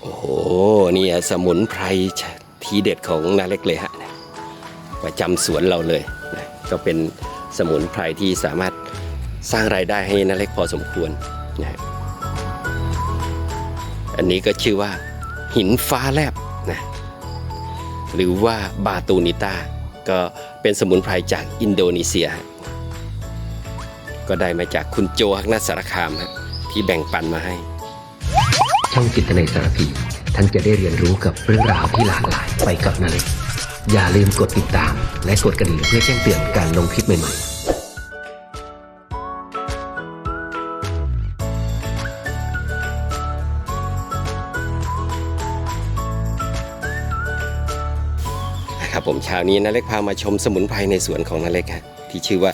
โอ้โหนี่สมุนไพรทีเด็ดของนาเล็กเลยฮะประจำสวนเราเลยนะก็เป็นสมุนไพรที่สามารถสร้างรายได้ให้นาเล็กพอสมควรนะฮะอันนี้ก็ชื่อว่า หินฟ้าแลบนะหรือว่าบาตูนิต้าก็เป็นสมุนไพรจากอินโดนีเซีย ก็ได้มาจากคุณโจฮักนัสสารคามที่แบ่งปันมาให้ ช่องจิตในสารพี ท่านจะได้เรียนรู้กับเรื่องราวที่หลากหลายไปกับนาเล็กอย่าลืมกดติดตาม และกดกระดิ่งเพื่อแจ้งเตือนการลงคลิปใหม่ๆครับผมเช้านี้นาเล็กพามาชมสมุนไพรในสวนของนาเล็กฮะที่ชื่อว่า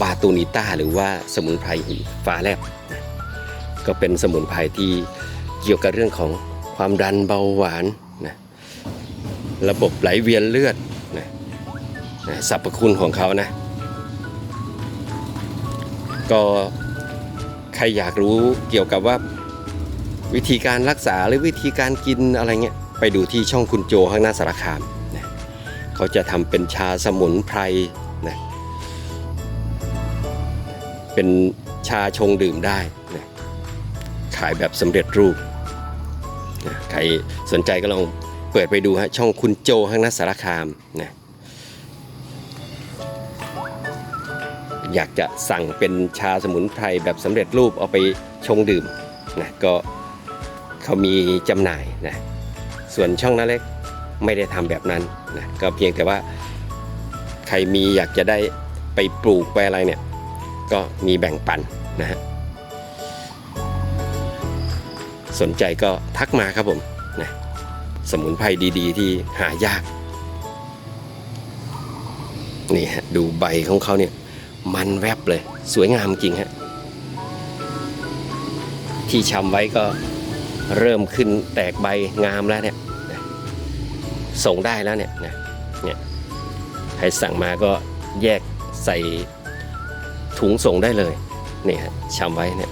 บาตูนิต้าหรือว่าสมุนไพรหินฟ้าแลบก็เป็นสมุนไพรที่ เกี่ยวกับเรื่องของความดันเบาหวานนะระบบไหลเวียนเลือดนะนะสรรพคุณของเขานะ ก็ใครอยากรู้เกี่ยวกับว่าวิธีการรักษาหรือวิธีการกินอะไรเงี้ยไปดูที่ช่องคุณโจข้างหน้าสารคามนะเขาจะทำเป็นชาสมุนไพรนะเป็นชาชงดื่มได้นะขายแบบสำเร็จรูป นะใครสนใจก็ลองเปิดไปดูฮะช่องคุณโจข้างน้าสารคามนะอยากจะสั่งเป็นชาสมุนไพรแบบสำเร็จรูปเอาไปชงดื่มนะก็เขามีจำหน่ายนะส่วนช่องน้าเล็กไม่ได้ทำแบบนั้นนะก็เพียงแต่ว่าใครมีอยากจะได้ไปปลูกไปอะไรเนี่ยก็มีแบ่งปันนะฮะ สนใจก็ทักมาครับผมนะสมุนไพรดีๆ ที่หายาก นี่ฮะดูใบของเขาเนี่ย มันแวบเลย สวยงามจริงฮะที่ชำไว้ก็เริ่มขึ้นแตกใบงามแล้วเนี่ยส่งได้แล้วเนี่ยนะเนี่ยใครสั่งมาก็แยกใส่ถุงส่งได้เลยนี่ฮะชำไว้เนี่ย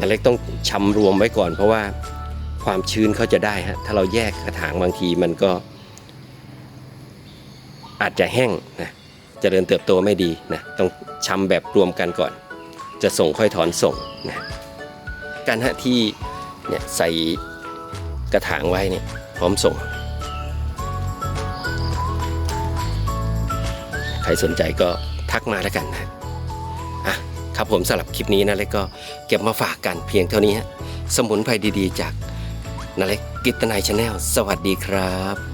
นาเล็กต้องชำรวมไว้ก่อน เพราะว่าความชื้นเขาจะได้ฮะถ้าเราแยกกระถางบางทีมันก็ อาจจะแห้งนะเจริญเติบโตไม่ดีนะต้องชำแบบรวมกันก่อน จะส่งค่อยถอนส่งนะการฮะที่เนี่ยใส่กระถางไว้เนี่ยพร้อมส่ง ใครสนใจก็ทักมาแล้วกันนะ ครับผมสำหรับคลิปนี้นะเล็กก็เก็บมาฝากกันเพียงเท่านี้ฮะสมุนไพรดีๆ จากนาเล็กกิตนายชาแนลสวัสดีครับ